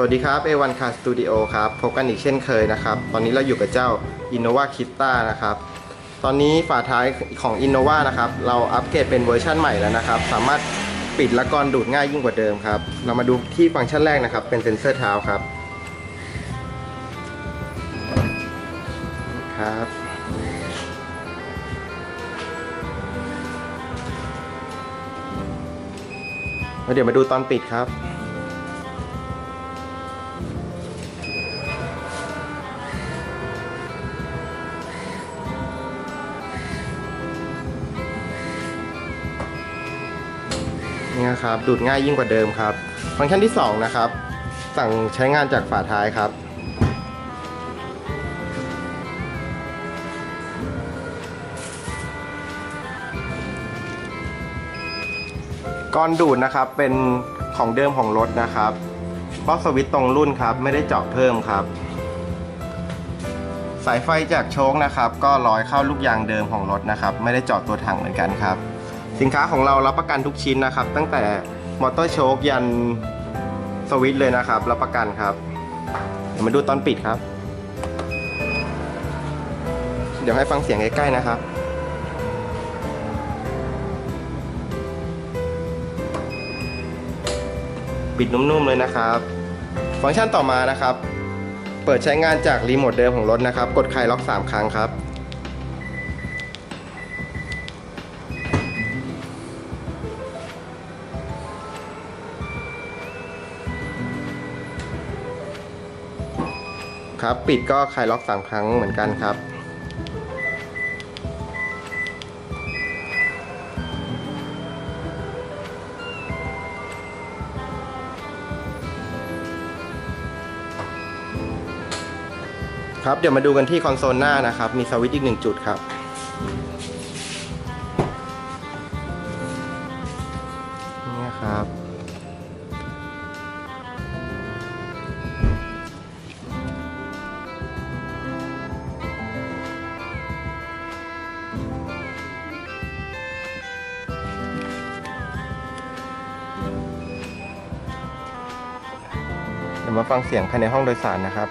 สวัสดีครับ A1 Car Studio ครับ พบกันอีกเช่นเคยนะครับ ตอนนี้เราอยู่กับเจ้า Innova k i t a นะครับ ตอนนี้ฝาท้ายของ Innova นะครับ เราอัปเกรดเป็นเวอร์ชั่นใหม่แล้วนะครับ สามารถปิดและกรอนดูดง่ายยิ่งกว่าเดิมครับ เรามาดูที่ฟังก์ชันแรกนะครับ เป็นเซ็นเซอร์เท้าครับ ครับ เดี๋ยวมาดูตอนปิดครับ นี่นะครับดูดง่ายยิ่งกว่าเดิมครับ ฟังก์ชันที่ 2 นะครับ สั่งใช้งานจากฝาท้ายครับ ก้อนดูดนะครับเป็นของเดิมของรถนะครับ เพราะสวิตช์ตรงรุ่นครับ ไม่ได้เจาะเพิ่มครับ สายไฟจากโชคนะครับ ก็ร้อยเข้าลูกยางเดิมของรถนะครับ ไม่ได้เจาะตัวถังเหมือนกันครับ สินค้าของเรารับประกันทุกชิ้นนะครับ ตั้งแต่มอเตอร์โชคยันสวิตช์เลยนะครับรับประกันครับเดี๋ยวมาดูตอนปิดครับ เดี๋ยวให้ฟังเสียงใกล้ๆนะครับปิดนุ่มๆเลยนะครับ ฟังก์ชันต่อมานะครับ เปิดใช้งานจากรีโมทเดิมของรถนะครับ กดคลายล็อก 3 ครั้งครับ ครับ ปิดก็คลายล็อก 3 ครั้งเหมือนกันครับ ครับเดี๋ยวมาดูกันที่คอนโซลหน้านะครับ มีสวิตช์อีกหนึ่งจุดครับนี่ครับ ดี๋ยวมาฟังเสียงภายในห้องโดยสารนะครับ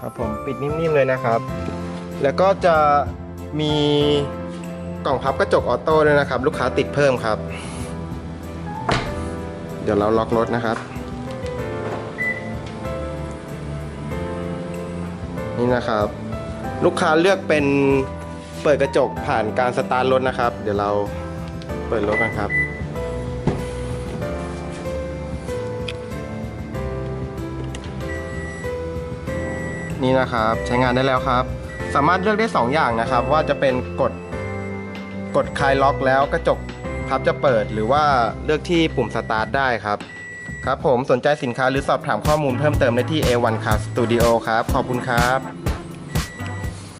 ครับผมปิดนิ่มๆเลยนะครับ แล้วก็จะมีกล่องพับกระจกออโต้ด้วยนะครับ ลูกค้าติดเพิ่มครับ เดี๋ยวเราล็อกรถนะครับ นี่นะครับ ลูกค้าเลือกเป็นเปิดกระจกผ่านการสตาร์ทรถนะครับ เดี๋ยวเรา ปิดรถกันครับ นี่นะครับใช้งานได้แล้วครับ สามารถเลือกได้ 2 อย่างนะครับ ว่าจะเป็นกดกดคลายล็อกแล้วกระจกพับจะเปิดหรือว่าเลือกที่ปุ่มสตาร์ทได้ครับ ครับผมสนใจสินค้าหรือสอบถามข้อมูลเพิ่มเติมได้ที่ A1 Car Studio ครับ ขอบคุณครับ